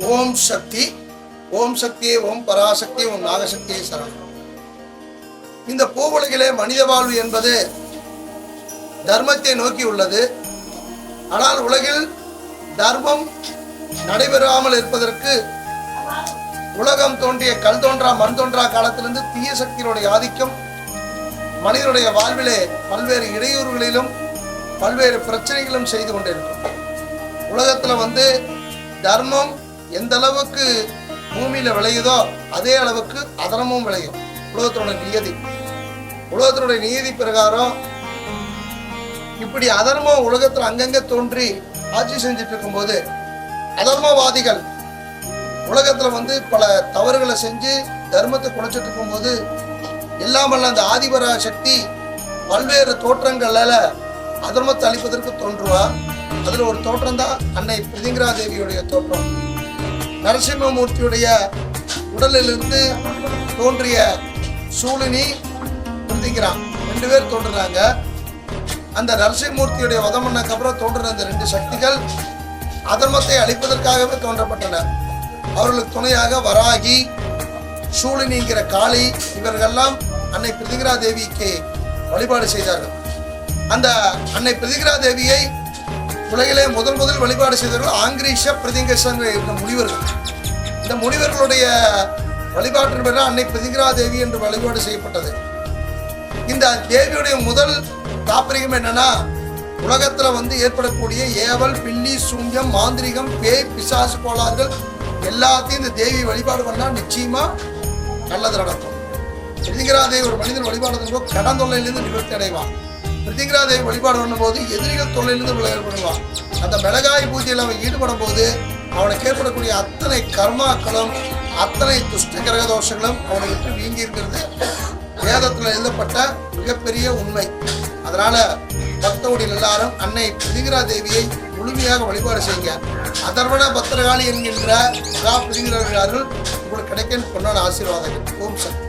ஓம் சக்தி ஓம் சக்தியே ஓம் பராசக்தி ஓம் நாகசக்தியே சரணம். இந்த பூவுலகிலே மனித வாழ்வு என்பது தர்மத்தை நோக்கி உள்ளது. ஆனால் உலகில் தர்மம் நடைபெறாமல் இருப்பதற்கு உலகம் தோன்றிய கல் தோன்றா மண் தோன்றா காலத்திலிருந்து தீய சக்தியினுடைய ஆதிக்கம் மனிதனுடைய வாழ்விலே பல்வேறு இடையூறுகளிலும் பல்வேறு பிரச்சனைகளும் செய்து கொண்டிருக்கும். உலகத்தில் வந்து தர்மம் எந்த அளவுக்கு பூமியில விளையுதோ அதே அளவுக்கு அதனமும் விளையும். உலகத்தோட நியதி உலகத்தினுடைய நியதி பிரகாரம் இப்படி அதர்மம் உலகத்துல அங்கங்க தோன்றி ஆட்சி செஞ்சுட்டு இருக்கும்போது அதர்மவாதிகள் உலகத்துல வந்து பல தவறுகளை செஞ்சு தர்மத்தை குறைச்சிட்டு இருக்கும்போது எல்லாம் அந்த ஆதிபரா சக்தி பல்வேறு தோற்றங்களால அதர்மத்தை அழிப்பதற்கு தோன்றுவா. அதுல ஒரு தோற்றம் தான் அன்னை பிரிதிங்கரா தேவியுடைய தோற்றம். நரசிம்மமூர்த்தியுடைய உடலிலிருந்து தோன்றிய சூழினி பிரிதிங்கரா ரெண்டு பேர் தோன்றுறாங்க. அந்த நரசிம்மூர்த்தியுடைய வதம் பண்ணக்கு அப்புறம் தோன்றின அந்த ரெண்டு சக்திகள் அதர்மத்தை அழிப்பதற்காகவே தோன்றப்பட்டன. அவர்களுக்கு துணையாக வராகி சூழினிங்கிற காளி இவர்கள்லாம் அன்னை பிரதிகிரா தேவிக்கு வழிபாடு செய்தார்கள். அந்த அன்னை பிரதிகிரா தேவியை உலகிலே முதல் முதல் வழிபாடு செய்தவர்கள் ஆங்கிரீஷ பிரதிங்கசன் இந்த முனிவர்கள். இந்த முனிவர்களுடைய வழிபாட்டின் பெற அன்னை பிரதிகிரா தேவி என்று வழிபாடு செய்யப்பட்டது. இந்த தேவியுடைய முதல் தாற்பயம் என்னன்னா உலகத்தில் வந்து ஏற்படக்கூடிய ஏவல் பில்லி சூன்யம் மாந்திரிகம் பேய் பிசாசு கோளாறுகள் எல்லாத்தையும் இந்த தேவி வழிபாடு பண்ணால் நிச்சயமா நல்லது நடக்கும். பிரிதிங்கரா தேவி ஒரு மனிதன் வழிபாடு பண்ணும்போது நிவர்த்தி அடைவான். பிரிதிங்கரா தேவி வழிபாடு பண்ணும்போது எதிரிகள் தொல்லையிலிருந்து பண்ணுவான் அந்த மிளகாய் பூஜையில் அவன் ஈடுபடும் போது அவனுக்கு ஏற்படக்கூடிய அத்தனை கர்மாக்களும் அத்தனை துஷ்ட கிரக தோஷங்களும் அவனை விட்டு வீங்கி இருக்கிறது. வேதத்தில் எழுதப்பட்ட மிகப்பெரிய உண்மை. அதனால பக்தோடியில் எல்லாரும் அன்னை பிரிதிகரா தேவியை முழுமையாக வழிபாடு செய்யுங்க. அதர்வன பத்திரகாளி என்கின்ற மகா பிரிதிகரார்கள் உங்களுக்கு கிடைக்கும் பொன்னான ஆசீர்வாதங்கள். ஓம் சக்தி.